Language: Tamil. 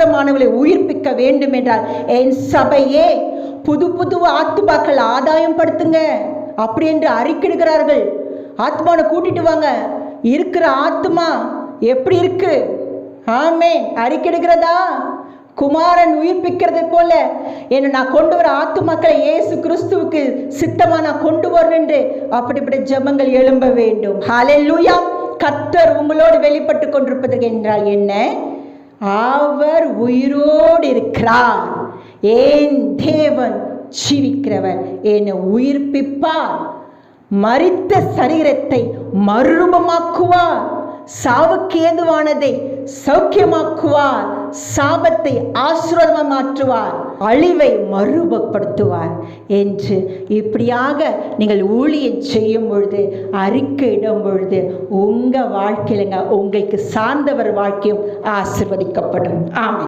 சுத்தமானவர்களை உயிர்ப்பிக்க வேண்டும் என்றால் என் சபையே புது புது ஆத்துமாக்கள் ஆதாயம் படுத்துங்க அப்படி என்று அறிக்கிடுகிறார்கள். ஆத்மாவை கூட்டிட்டு வாங்க. இருக்கிற ஆத்மா எப்படி இருக்கு? ஆமே அறிக்கிடுகிறதா? குமாரன் உயிர்ப்பிக்கிறதை போல என்ன நான் கொண்டு வர ஆத்துமாக்களை இயேசு கிறிஸ்துவுக்கு சித்தமா நான் கொண்டு வரேன் என்று அப்படிப்பட்ட ஜெபங்கள் எழும்ப வேண்டும். அலை கத்தர் உங்களோடு வெளிப்பட்டு கொண்டிருப்பதற்கு என்றால் என்ன? அவர் உயிரோடு இருக்கிறார் ஏன் தேவன் ஜீவிக்கிறவர்? என்னை உயிர்ப்பிப்பார். மறித்த சரீரத்தை மறுரூபமாக்குவார். சாவுக்கு ஏதுவானதை சௌக்கியமாக்குவார். சாபத்தை ஆசிரமமாற்றுவார் மாற்றுவார் அழிவை மறுபப்படுத்துவார் என்று இப்படியாக நீங்கள் ஊழியம் செய்யும் பொழுது அறிக்கையிடும் பொழுது உங்க வாழ்க்கையிலங்க உங்களுக்கு சார்ந்தவர் வாழ்க்கையும் ஆசிர்வதிக்கப்படும். ஆமாம்